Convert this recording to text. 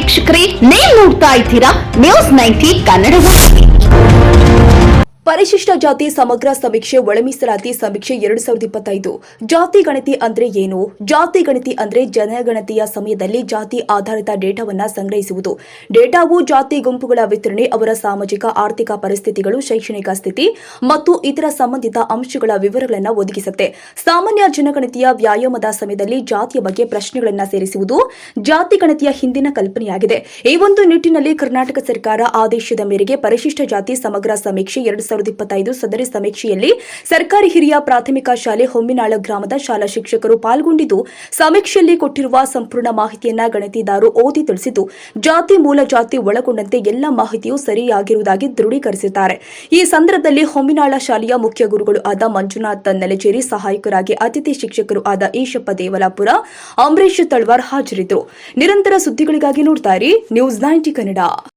ವೀಕ್ಷಕರೇ ನೀವು ನೋಡ್ತಾ ಇದ್ದೀರಾ ನ್ಯೂಸ್ ನೈಂಟಿ ಕನ್ನಡ ವಾಹಿನಿ. ಪರಿಶಿಷ್ಟ ಜಾತಿ ಸಮಗ್ರ ಸಮೀಕ್ಷೆ ಒಳಮೀಸಲಾತಿ ಸಮೀಕ್ಷೆ ಎರಡು ಸಾವಿರದ ಇಪ್ಪತ್ತೈದು. ಜಾತಿ ಗಣತಿ ಅಂದ್ರೆ ಏನು? ಜಾತಿ ಗಣತಿ ಅಂದ್ರೆ ಜನಗಣತಿಯ ಸಮಯದಲ್ಲಿ ಜಾತಿ ಆಧಾರಿತ ಡೇಟಾವನ್ನ ಸಂಗ್ರಹಿಸುವುದು. ಡೇಟಾವು ಜಾತಿ ಗುಂಪುಗಳ ವಿತರಣೆ, ಅವರ ಸಾಮಾಜಿಕ, ಆರ್ಥಿಕ ಪರಿಸ್ಥಿತಿಗಳು, ಶೈಕ್ಷಣಿಕ ಸ್ಥಿತಿ ಮತ್ತು ಇತರ ಸಂಬಂಧಿತ ಅಂಶಗಳ ವಿವರಗಳನ್ನು ಒದಗಿಸುತ್ತೆ. ಸಾಮಾನ್ಯ ಜನಗಣತಿಯ ವ್ಯಾಯಾಮದ ಸಮಯದಲ್ಲಿ ಜಾತಿಯ ಬಗ್ಗೆ ಪ್ರಶ್ನೆಗಳನ್ನು ಸೇರಿಸುವುದು ಜಾತಿ ಗಣತಿಯ ಹಿಂದಿನ ಕಲ್ಪನೆಯಾಗಿದೆ. ಈ ಒಂದು ನಿಟ್ಟಿನಲ್ಲಿ ಕರ್ನಾಟಕ ಸರ್ಕಾರ ಆದೇಶದ ಮೇರೆಗೆ ಪರಿಶಿಷ್ಟ ಜಾತಿ ಸಮಗ್ರ ಸಮೀಕ್ಷೆ ಎರಡು ಸಾವಿರದ ಇಪ್ಪತ್ತೈದು ಸದರಿ ಸಮೀಕ್ಷೆಯಲ್ಲಿ ಸರ್ಕಾರಿ ಹಿರಿಯ ಪ್ರಾಥಮಿಕ ಶಾಲೆ ಹೊಮ್ಮಿನಾಳ ಗ್ರಾಮದ ಶಾಲಾ ಶಿಕ್ಷಕರು ಪಾಲ್ಗೊಂಡಿದ್ದು, ಸಮೀಕ್ಷೆಯಲ್ಲಿ ಕೊಟ್ಟಿರುವ ಸಂಪೂರ್ಣ ಮಾಹಿತಿಯನ್ನ ಗಣತಿದಾರರು ಓದಿ ತಿಳಿಸಿದ್ದು, ಜಾತಿ, ಮೂಲ ಜಾತಿ ಒಳಗೊಂಡಂತೆ ಎಲ್ಲ ಮಾಹಿತಿಯು ಸರಿಯಾಗಿರುವುದಾಗಿ ದೃಢೀಕರಿಸಿದ್ದಾರೆ. ಈ ಸಂದರ್ಭದಲ್ಲಿ ಹೊಮ್ಮಿನಾಳ ಶಾಲೆಯ ಮುಖ್ಯ ಗುರುಗಳು ಆದ ಮಂಜುನಾಥ್ ನೆಲಚೇರಿ ಸಹಾಯಕರಾಗಿ ಅತಿಥಿ ಶಿಕ್ಷಕರು ಆದ ಈಶಪ್ಪ ದೇವಲಾಪುರ ಅಂಬರೀಶ್ ತಳ್ವಾರ್ ಹಾಜರಿದ್ದರು. ನಿರಂತರ ಸುದ್ದಿಗಳಿಗಾಗಿ ನೋಡ್ತಾ ನ್ಯೂಸ್ ನೈಂಟಿ ಕನ್ನಡ.